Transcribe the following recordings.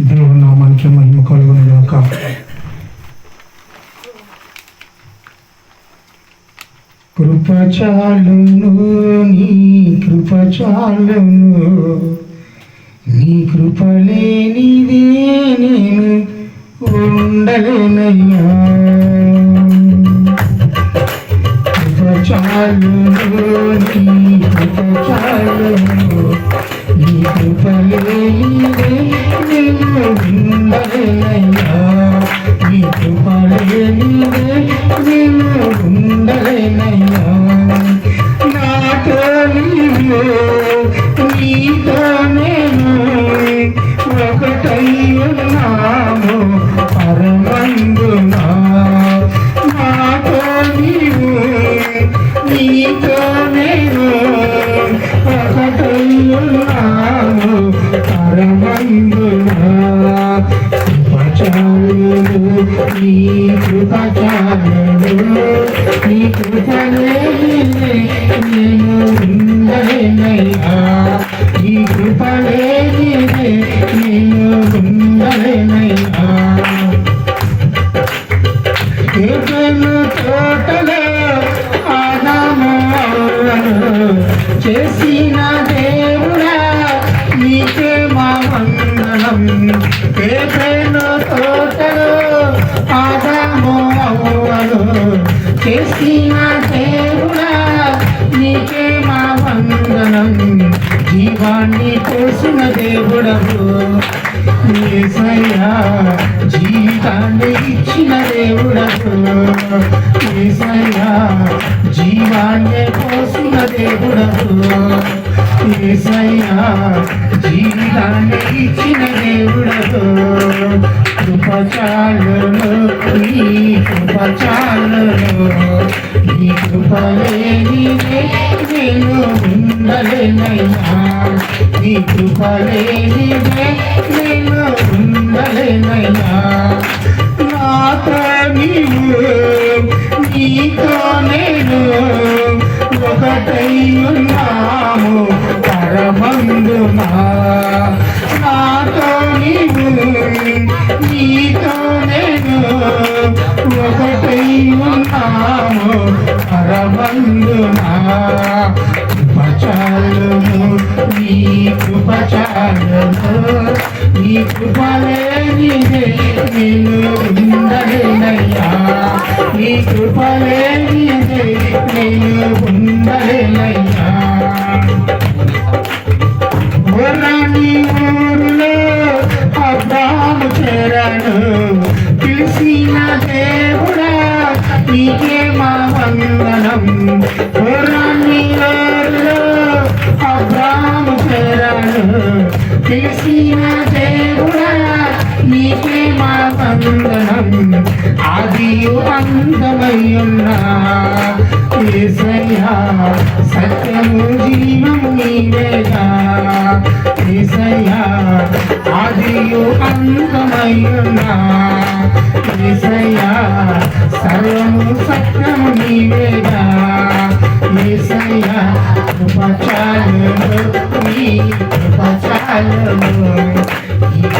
దేవుని నామానికి మహిమ కలుగును గాక కృపచాలును నీ కృపచాలును నీ కృప లేనిదే నేను ఉండలేనయ్యా. కృపచాలును నీ కృపచాలును నీ కృప నీతో నేను ఒకటై పరమందునా కృపచారులు నీ కృపచారులు నీ కృపలేని నేను ఉండలేనయ్యా నీ నేను ఉండలేనయ్యా చేసిన చేసిన పోసిన దేవుడవు. ఏసయ్యా జీవితాన్ని ఇచ్చిన దేవుడవు. ఏసయ్యా జీవాన్ని పోసిన దేవుడవు. ఏసయ్యా జీవితాన్ని ఇచ్చిన దేవుడవు. కృపచాలను నీ కృపచాలను నీ కృపలేనిదే నేను ఉండలేనయ్యా. నీ కృపలేనిదే నేను ఉండలేనయ్యా. నాతో నీవు నీతో నేను ఒకటై పరమందునా? కృపచాలును నీ కృపచాలును నీ కృపలేనిదే నేను ఉండలేనయ్యా. నీ కృపలేనిదే నేను ఉండలేనయ్యా. ఊరాని ఊరులో అబ్రాము చేరాను ఆదియు అంతమయ్యున్నా ఏసయ్యా సత్యము జీవము నీవేగా. ఏసయ్యా ఆదియు అంతమయ్యున్నా ఏసయ్యా సర్వము సత్యము నీవేగా. ఏసయ్యా కృపచాలును నీ కృపచాలును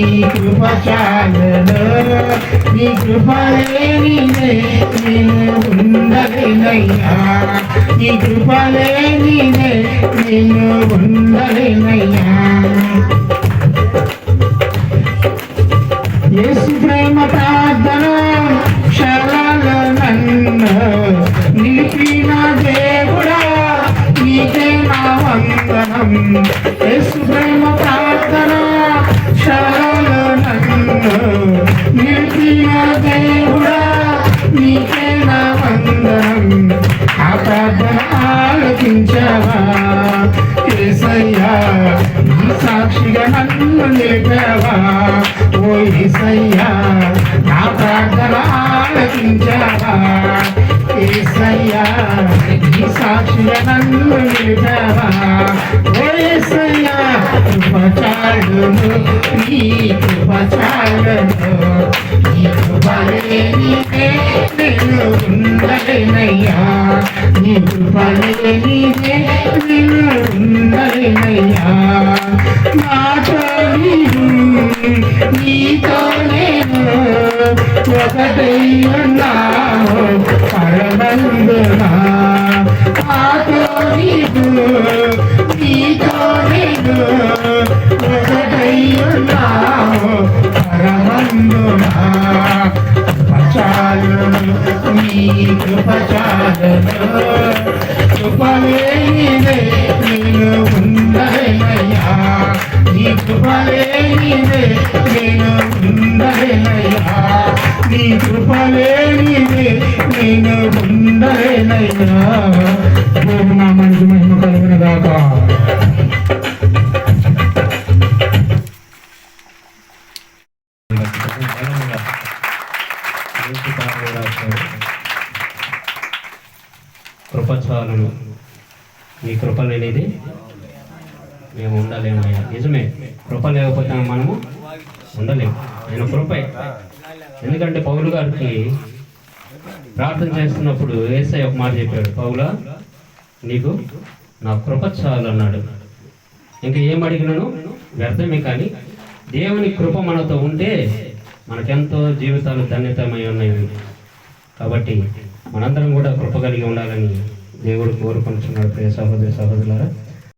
నీ కృపచాలను నీ కృపలేనిదే నేను ఉండలేనయ్యా నీ నేను ఉండలేనయ్యా యేసు ప్రేమ ప్రార్థన క్షణాల నన్ను నిలిపిన దేవుడా నీకే నా వందనం యేసు సాక్షిగా నన్ను నిలిపావా? ఓ ఈసయ్యా నా ప్రార్థన ఆలకించావా? ఏసయ్యా ఈ సాక్షిగా నన్ను నిలిపావా? ఓ ఏసయ్యా కృపచారుడు ఈ కృపచారుడు ఈ కృపలేని నేను ఉండలేనయ్యా నీ కృపలేనిదే నేను ఉండలేనయ్యా నాతో నీవు నీతో నేను ఒకటై పరమందునా కృపచాలను కృపలేనిదే నేను ఉండలేనయ్యా నీ కృపలేనిదే నేను ఉండలేనయ్యా నీ కృపలేనిదే నేను ఉండలేనయ్యా నామానికి మహిమ కలిగిన దాకా కృపచాలను మీ కృప లేనిది మేము ఉండలేమయ్యా నిజమే కృప లేకపోతే మనము ఉండలేము. ఆయన కృపే. ఎందుకంటే పౌలు గారికి ప్రార్థన చేస్తున్నప్పుడు ఏసై ఒక మాట చెప్పాడు పౌల నీకు నా కృప చాలన్నాడు. ఇంకా ఏం అడిగినాను? వ్యర్థమే కానీ దేవుని కృప మనతో ఉంటే మనకెంతో జీవితాలు ధన్యతమై ఉన్నాయి కాబట్టి మనందరం కూడా కృప కలిగి ఉండాలని దేవుడు కోరుకుంటున్నాడు ప్రియ సహోదరి సహోదరులారా